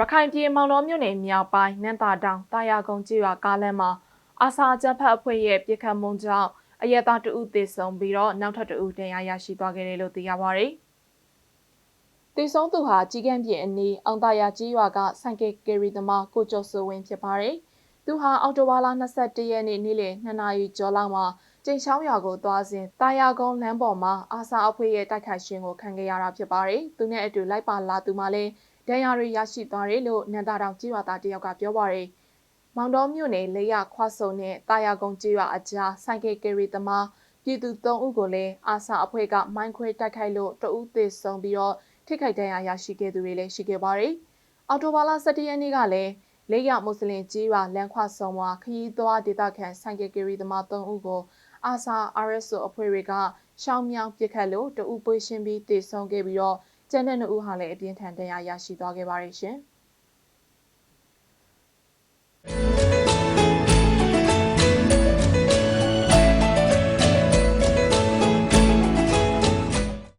ရခိုင်ပြည်မောင်တော်မြို့နယ်မြောက်ပိုင်းနန်းတာတောင်တာယာကုန်းကျေးရွာကားလမ်းမှာအာဆာဂျက်ဖက်အဖွဲ့ရဲ့ပြစ်ခတ်မှုကြောင့်အရက်သားတဦးသေဆုံးပြီးတော့နောက်ထပ်တဦးဒဏ်ရာရရှိသွားခဲ့တယ်လို့သိရပါဗျ။သေဆုံးသူဟာကြီးကန်းပြည်အနီးအောင်တာယာကျေးရွာကဆိုင်ကယ်ကယ်ရီသမားကိုကျော်စိုးဝင်းဖြစ်ပါတယ်။သူဟာအော်တိုဘာလ22ရက်နေ့နေ့လယ်2နာရီကျော်လောက်မှာကျိန်ချောင်းရွာကိုသွားစဉ်တာယာကုန်းလမ်းပေါ်မှာအာဆာအဖွဲ့ရဲ့တိုက်ခိုက်ခြင်းကိုခံခဲ့ရတာဖြစ်ပါတယ်။သူနဲ့အတူလိုက်ပါလာသူမှလည်း ဒဏ်ရာတွေရရှိသွားတယ်လို့နန္တာတောင်ကြေးရွာသားတယောက်ကပြောပါရယ်မောင်တော်မြို့နယ်လေရခွာဆုံနဲ့တာယာကုန်းကြေးရွာအကြားဆိုင်ကယ်ကယ်ရီသမားပြည်သူ၃ဦးကိုလည်းအာဆာအဖွဲ့ကမိုင်းခွဲတိုက်ခိုက်လို့တဦးသေဆုံးပြီးတော့ထိခိုက်ဒဏ်ရာရရှိခဲ့သူတွေလည်းရှိခဲ့ပါရယ်အော်တိုဘာလ17ရက်နေ့ကလည်းလေရမွတ်စလင်ကြီးရွာလမ်းခွဆုံမှာခရီးသွားဒေသခံဆိုင်ကယ်ကယ်ရီသမား၃ဦးကိုအာဆာ RSO အဖွဲ့တွေကရှောင်းမြောင်းပစ်ခတ်လို့တဦးပွေးရှင်းပြီးတေဆုံးခဲ့ပြီးတော့ ကျန်တဲ့နှစ်ဦးဟာလည်းအပြင်းထန်ဒဏ်ရာရရှိသွားခဲ့ပါတယ်ရှင်။